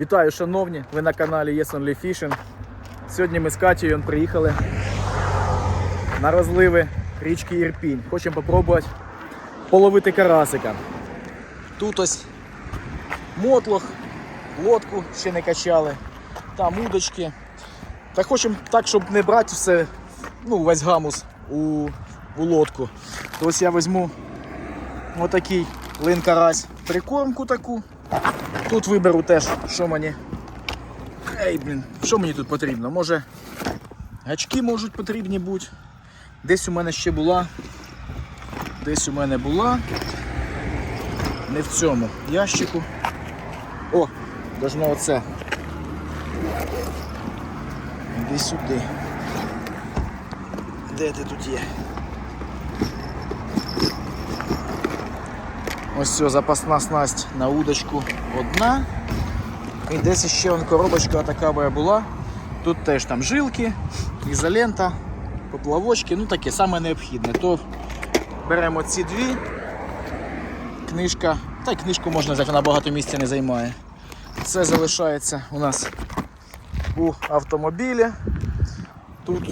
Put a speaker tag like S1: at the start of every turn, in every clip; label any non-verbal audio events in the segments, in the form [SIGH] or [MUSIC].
S1: Вітаю, шановні! Ви на каналі Yes Only Fishing. Сьогодні ми з Катією приїхали на розливи річки Ірпінь. Хочемо спробувати половити карасика. Тут ось мотлох, лодку ще не качали, там удочки. Та хочемо так, щоб не брати все, ну, весь гамус у, у лодку. То ось я візьму отакий лин-карась прикормку таку. Тут виберу теж, що мені. Ей, блін, що мені тут потрібно? Може гачки можуть потрібні бути. Десь у мене ще була. Десь у мене була. Не в цьому ящику. О, должно оце. Іди сюди. Де ти тут є? Ось все, запасна снасть на удочку одна. І десь ще вон коробочка така була. Тут теж там жилки, ізолента, поплавочки, ну таке саме необхідне. То беремо ці дві. Книжка, та й книжку можна взяти, вона багато місця не займає. Це залишається у нас у автомобілі. Тут.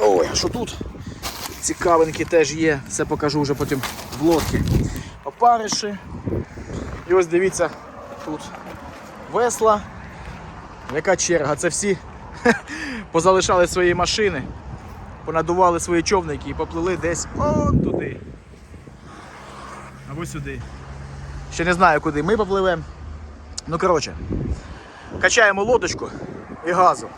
S1: Ой, що тут? Цікавинки теж є, все покажу вже потім в лодці. Опариші. І ось дивіться, тут весла. Яка черга? Це всі [LAUGHS] позалишали свої машини, понадували свої човники і поплили десь от туди. Або сюди. Ще не знаю, куди ми попливемо. Ну, коротше, качаємо лодочку і газу.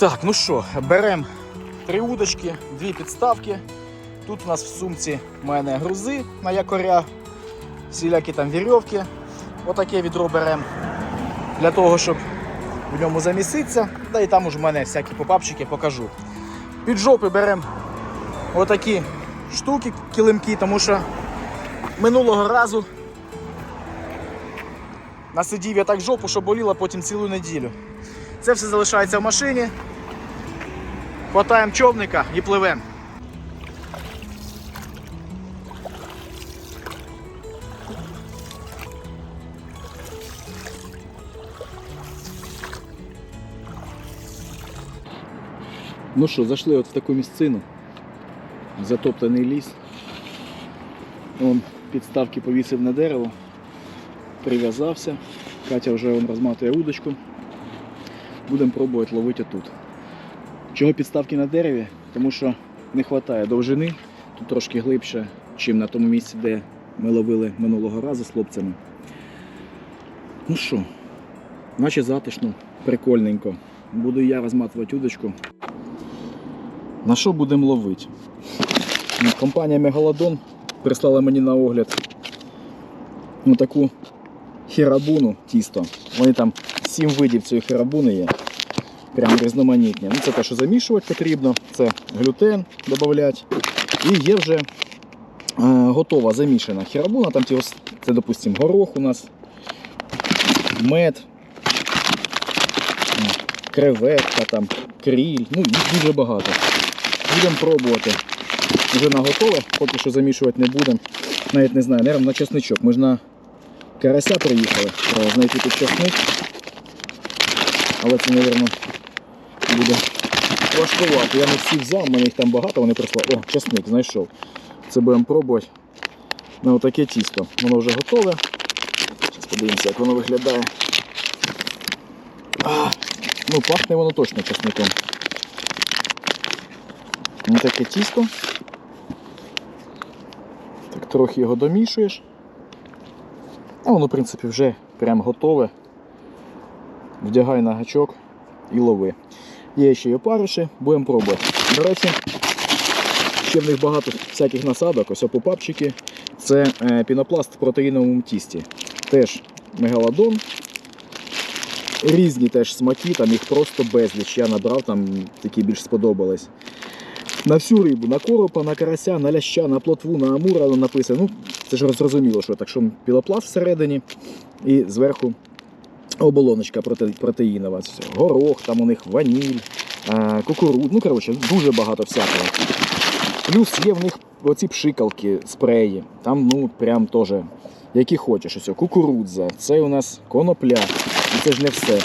S1: Так, ну що, беремо три удочки, дві підставки. Тут у нас в сумці в мене грузи на якоря, всілякі там вірьовки. Отаке відро беремо для того, щоб в ньому заміситися. Да і там уже в мене всякі попапчики покажу. Під жопи беремо отакі штуки, килимки, тому що минулого разу насидів я так жопу, що боліла потім цілу неділю. Це все залишається в машині. Хватаємо човника і пливемо. Ну що, зайшли от в таку місцину. Затоптаний ліс. Он підставки повісив на дерево, прив'язався. Катя вже розматує удочку. Будемо пробувати ловити тут. Чого підставки на дереві? Тому що не вистачає довжини, тут трошки глибше, ніж на тому місці, де ми ловили минулого разу з хлопцями. Ну що, наче затишно, прикольненько. Буду я розматувати удочку. На що будемо ловити? Ну, Компанія Мегалодон прислала мені на огляд таку хірабуну тісто. Вони там сім видів цієї хірабуни є. Прям різноманітні. Ну, це те, що замішувати потрібно, це глютен додати. І є вже е, готова замішана хірабуна, там ті, це, допустимо, горох у нас, мед, креветка, там, кріль, ну їх дуже багато. Будемо пробувати. Вже на готове, поки що замішувати не будемо. Навіть не знаю, наверное, на чесничок. Ми ж на карася приїхали, знайти тут чесник. Але це, мабуть, буде важкувати. Я не всі взяв, в мене їх там багато, вони прислали. О, чесник знайшов. Це будемо пробувати на отаке тісто. Воно вже готове. Зараз подивимося, як воно виглядає. А, ну, пахне воно точно чесником. Ось таке тісто. Так трохи його домішуєш. А воно, в принципі, вже прям готове. Вдягай на гачок і лови. Є ще й опариші, будемо пробувати. До речі, ще в них багато всяких насадок, ось попапчики. Це е, пінопласт в протеїновому тісті. Теж мегалодон. Різні теж смаки, там їх просто безліч. Я набрав, там такі більш сподобались. На всю рибу, на коропа, на карася, на ляща, на плотву, на амура написано. Ну, це ж зрозуміло, що так, що пілопласт всередині і зверху оболоночка проте, протеїнова. Горох, там у них ваніль, е. Ну, коротше, дуже багато всякого. Плюс є в них оці пшикалки, спреї. Там, ну, прям теж, які хочеш. Ось, кукурудза, це у нас конопля. І це ж не все.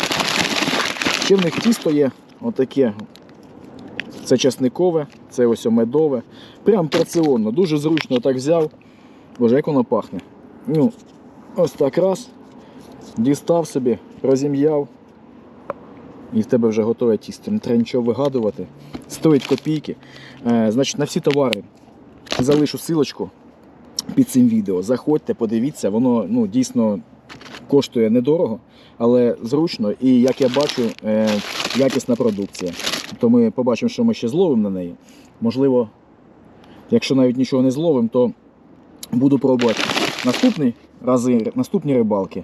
S1: Ще в них тісто є отаке. Це часникове, це ось медове. Прям порціонно, дуже зручно так взяв. Боже, як воно пахне. Ну, ось так раз. Дістав собі, розім'яв. І в тебе вже готове тісто. Не треба нічого вигадувати. Стоїть копійки. Е, значить, на всі товари залишу силочку під цим відео. Заходьте, подивіться, воно ну, дійсно коштує недорого, але зручно. І як я бачу, е, якісна продукція. То ми побачимо, що ми ще зловимо на неї. Можливо, якщо навіть нічого не зловимо, то буду пробувати наступні рази, наступні рибалки.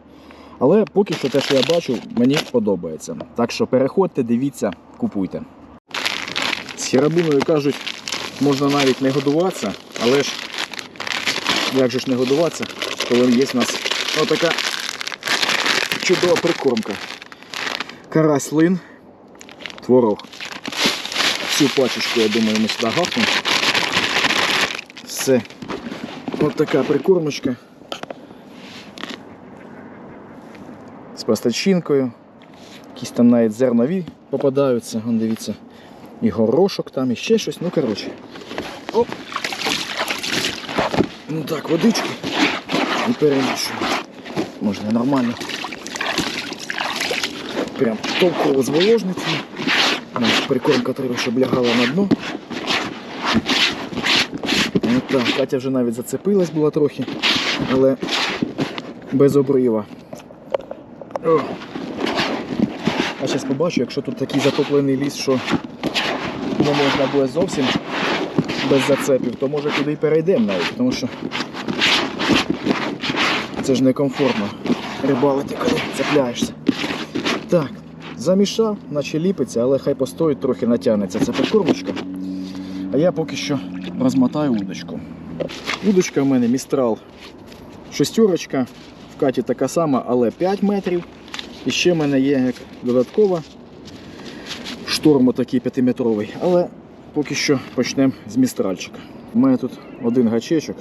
S1: Але поки що те, що я бачу, мені подобається. Так що переходьте, дивіться, купуйте. З хірабуною кажуть, можна навіть не годуватися, але ж як же ж не годуватися, коли є в нас отака чудова прикормка. Карась лин, творог. Всю пачечку, я думаю, ми сюди гахнемо. Все. Ось така прикормочка. З пастачинкою. Якісь там навіть зернові попадаються. Вон дивіться. І горошок там, і ще щось. Ну, коротше. Оп. Ну так, водички. І перемішуємо. Можна нормально. Прям толково зволожниці. Прикормка треба, щоб лягала на дно. От так, Катя вже навіть зацепилась була трохи, але без обрива. А зараз побачу, якщо тут такий затоплений ліс, що не можна буде зовсім без зацепів, то може туди й перейдемо навіть, тому що це ж некомфортно рибалити, коли цепляєшся. Так, замішав, наче ліпиться, але хай постоїть, трохи натягнеться ця прикормочка. А я поки що розмотаю удочку. Удочка в мене містрал шестерочка. Каті така сама, але 5 метрів. І ще в мене є як додаткова шторм такий 5-метровий. Але поки що почнемо з містральчика. У мене тут один гачечок.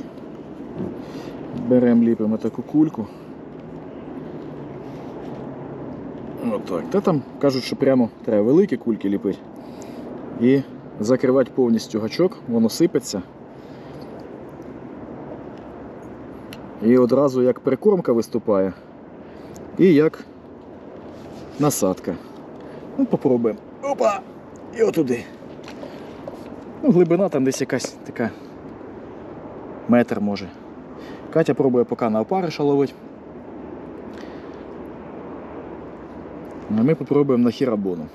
S1: Беремо, ліпимо таку кульку. Отак. Та там кажуть, що прямо треба великі кульки ліпити. І закривати повністю гачок, воно сипеться. І одразу як прикормка виступає, і як насадка. Ну, попробуємо. Опа! І отуди. Ну, глибина там десь якась така метр може. Катя пробує поки на опариша ловить. А ми попробуємо на хірабону.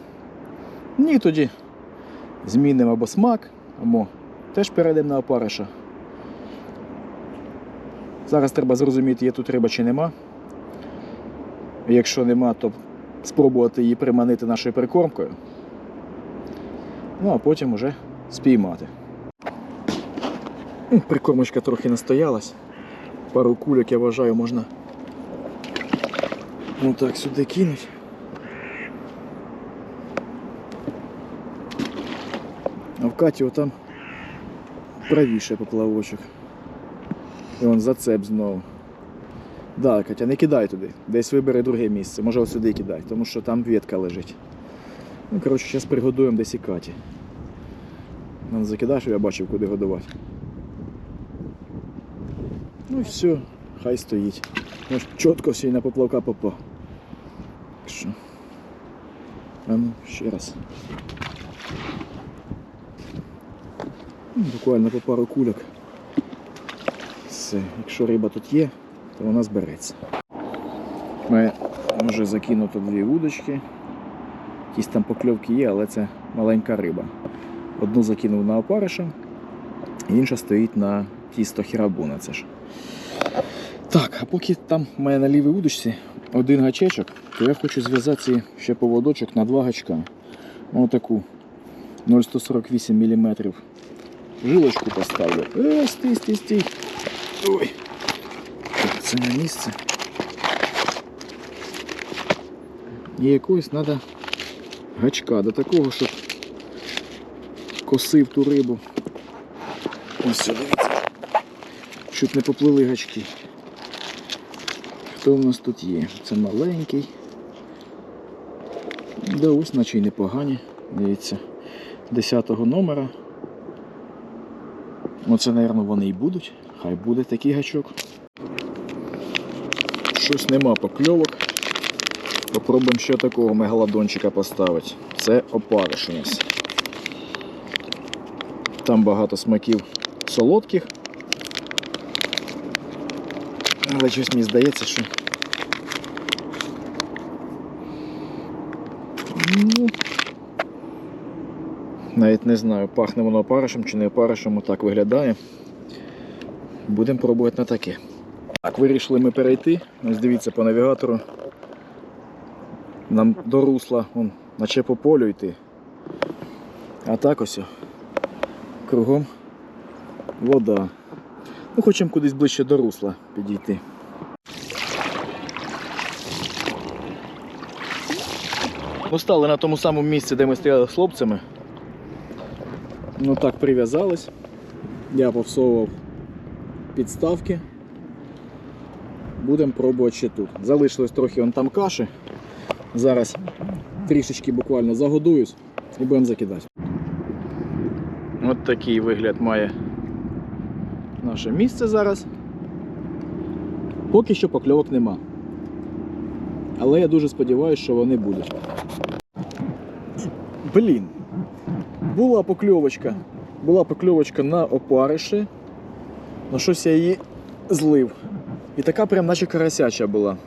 S1: Ні, тоді змінимо або смак, або теж перейдемо на опариша. Зараз треба зрозуміти, є тут риба чи нема. Якщо нема, то спробувати її приманити нашою прикормкою. Ну, а потім уже спіймати. Ну, Прикормочка трохи настоялась. Пару кульок, я вважаю, можна ну так сюди кинути. А в Каті отам правіше поплавочок. І он зацеп знову. Да, Катя, не кидай туди. Десь вибери друге місце. Може от сюди кидай, тому що там ветка лежить. Ну, коротше, зараз пригодуємо десь і Каті. Нам закидай, щоб я бачив, куди годувати. Ну і все, хай стоїть. Ну, ж чітко всі на поплавка попав. Що? А ну, ще раз. Ну, Буквально по пару кульок. Все, якщо риба тут є, то вона збереться. Ми вже закинуто дві вудочки. Якісь там покльовки є, але це маленька риба. Одну закинув на опариша, інша стоїть на тісто хірабуна. Це ж. Так, а поки там в мене на лівій удочці один гачечок, то я хочу зв'язати ще поводочок на два гачка. Отаку 0,148 мм жилочку поставлю. Е, стій, стій, стій. Ой. Це не місце. І якогось треба гачка до такого, щоб косив ту рибу. Ось сюди. Щоб не поплили гачки. Хто в нас тут є? Це маленький. Да ось наче й непогані. Дивіться. 10 номера. Оце, мабуть, вони і будуть. Хай буде такий гачок. Щось нема покльовок. Попробуємо ще такого мегалодончика поставити. Це опариш у нас. Там багато смаків солодких. Але щось мені здається, що. Ну, навіть не знаю, пахне воно опаришем чи не опаришем, так виглядає. Будемо пробувати на таке. Так, вирішили ми перейти. Ось дивіться по навігатору. Нам до русла, вон, наче по полю йти. А так ось. Кругом вода. Ну, хочемо кудись ближче до русла підійти. Ну, стали на тому самому місці, де ми стояли з хлопцями. Ну так прив'язались. Я повсовував підставки. Будемо пробувати ще тут. Залишилось трохи вон там каші. Зараз трішечки буквально загодуюсь і будемо закидати. От такий вигляд має наше місце зараз. Поки що покльовок нема. Але я дуже сподіваюся, що вони будуть. Блін. Була покльовочка. Була покльовочка на опариші. Ну щось я її злив. І така прям наче карасяча була.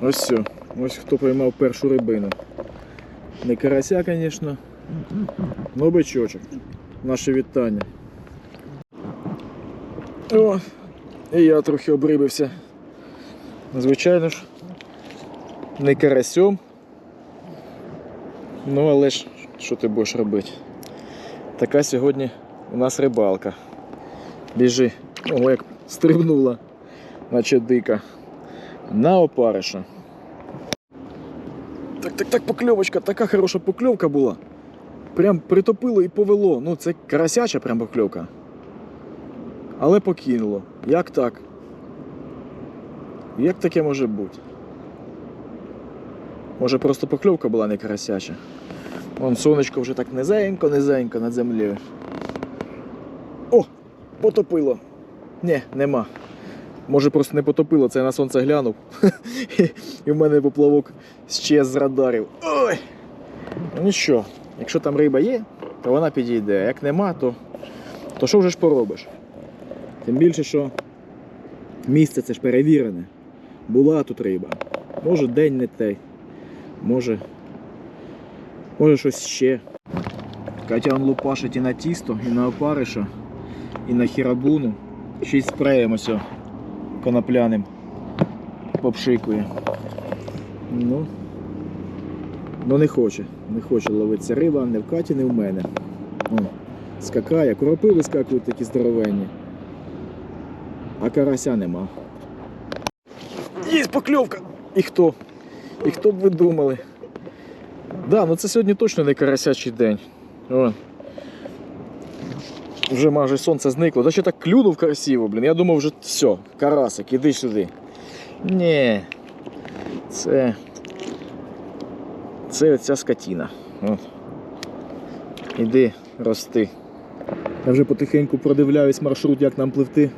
S1: Ось все. Ось хто поймав першу рибину. Не карася, звісно. Ну бичочок. Наше вітання. О, і я трохи обрибився. Звичайно ж, не карасьом. Ну, але ж, що ти будеш робити? Така сьогодні у нас рибалка. Біжи. Ого, як стрибнула, наче дика. На опариша. Так, так, так, покльовочка, така хороша покльовка була. Прям притопило і повело. Ну, це карасяча прям покльовка. Але покинуло. Як так? Як таке може бути? Може просто покльовка була не карасяча. Вон сонечко вже так низенько, низенько над землею. Потопило. Ні, нема. Може просто не потопило, це я на сонце глянув. [LAUGHS] І в мене поплавок щез з радарів. Ой! Ну нічого, якщо там риба є, то вона підійде. А Як нема, то, то що вже ж поробиш? Тим більше, що місце це ж перевірене. Була тут риба. Може день не той. Може. Може щось ще. Катя он лупашить і на тісто, і на опариша, і на хірабуну. Ще й спреєм ось конопляним попшикує. Ну, ну не хоче. Не хоче ловитися риба, не в Каті, не в мене. О, скакає, коропи вискакують такі здоровенні. А карася нема. Є покльовка! І хто? І хто б ви думали? Да, ну це сьогодні точно не карасячий день. О. Вже майже сонце зникло. Та ще так клюнув красиво, блін. Я думав, вже все, карасик, іди сюди. Ні. Це. Це оця скотіна. От. Іди рости. Я вже потихеньку продивляюсь маршрут, як нам пливти.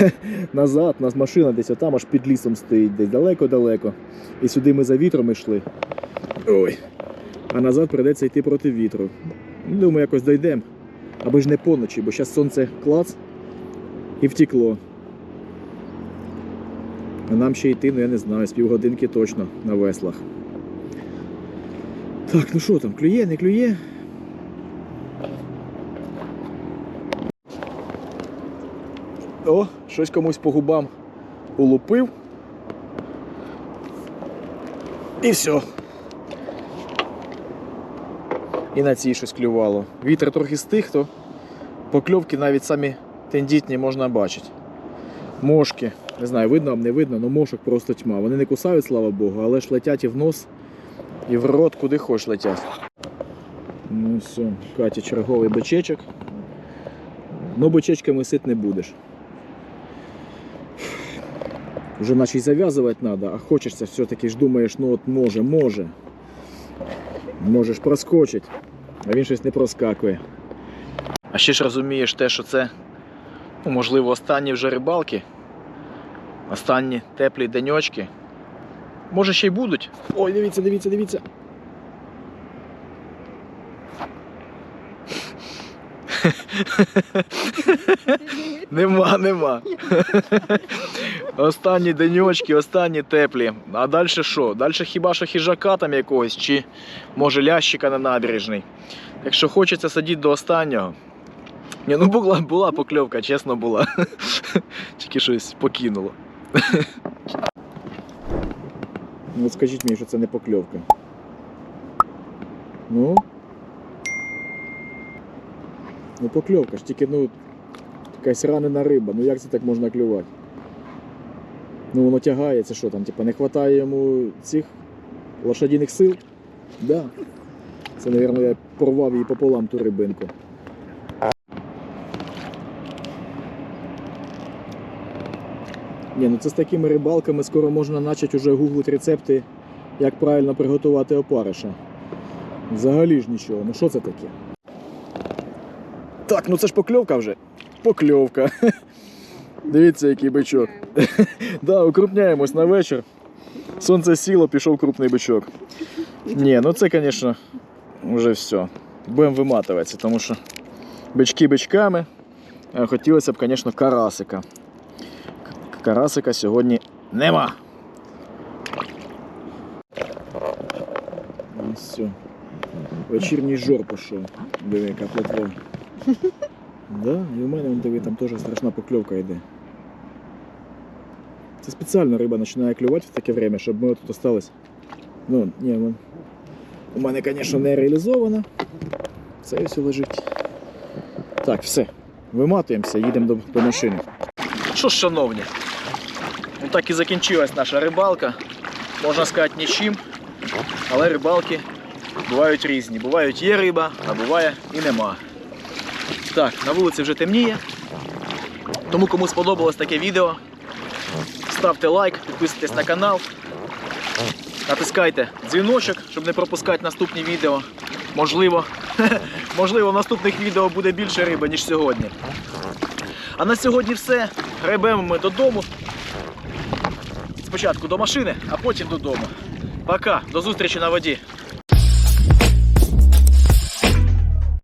S1: [LAUGHS] Назад, нас машина десь отам аж під лісом стоїть, десь далеко-далеко. І сюди ми за вітром йшли. Ой. А назад прийдеться йти проти вітру. Думаю, якось дійдемо. Аби ж не поночі, бо зараз сонце клац і втекло. А нам ще йти, ну я не знаю, з півгодинки точно на веслах. Так, ну що там, клює, не клює? О, щось комусь по губам улупив. І все. І на цій щось клювало. Вітер трохи стих, то покльовки навіть самі тендітні можна бачити. Мошки, не знаю, видно вам, не видно, але мошок просто тьма. Вони не кусають, слава Богу, але ж летять і в нос, і в рот, куди хоч летять. Ну все, Каті черговий бичечок. Ну, бичечками сит не будеш. Вже наче й зав'язувати треба, а хочеться все-таки ж думаєш, ну от може, може. Можеш проскочить, а він щось не проскакує. А ще ж розумієш те, що це, ну, можливо, останні вже рибалки, останні теплі деньочки. Може ще й будуть. Ой, дивіться, дивіться, дивіться. [LAUGHS] Нема, нема. Останні деньочки, останні теплі. А далі що? Далі хіба що хижака там якогось, чи може лящика на набережній. Якщо хочеться сидіти до останнього. Ні, ну була, була покльовка, чесно була. [LAUGHS] Тільки щось покинуло. [LAUGHS] Ну, скажіть мені, що це не покльовка. Ну. Ну покльовка ж, тільки ну якась ранена риба. Ну як це так можна клювати? Ну воно тягає, це що там, типа не вистачає йому цих лошадіних сил? Да. Це, мабуть, я порвав її пополам ту рибинку. Ні, ну це з такими рибалками скоро можна почати вже гуглити рецепти, як правильно приготувати опариша. Взагалі ж нічого. Ну що це таке? Так, ну це ж покльовка вже. Покльовка. [LAUGHS] Дивіться, який бичок. [LAUGHS] да, укрупняємось на вечір. Сонце сіло, пішов крупний бичок. Ні, ну це, звісно, вже все. Будемо виматуватися, тому що бички бичками. Хотілося б, звісно, карасика. Карасика сьогодні нема. Ну, все. Вечірній жор пішов. Диви, яка плотва. Да, і у мене вон, диви, там теж страшна покльовка йде. Це спеціально риба починає клювати в таке время, щоб ми тут остались. Ну, ні, ну, у мене, звісно, не реалізовано. Це все лежить. Так, все. Виматуємося, їдемо до, до машини. Що ж, шановні, ну так і закінчилась наша рибалка. Можна сказати, нічим. Але рибалки бувають різні. Бувають є риба, а буває і нема. Так, на вулиці вже темніє. Тому кому сподобалось таке відео, ставте лайк, підписуйтесь на канал, натискайте дзвіночок, щоб не пропускати наступні відео. Можливо, [LAUGHS] можливо, в наступних відео буде більше риби, ніж сьогодні. А на сьогодні все. Гребемо ми додому. Спочатку до машини, а потім додому. Пока, до зустрічі на воді.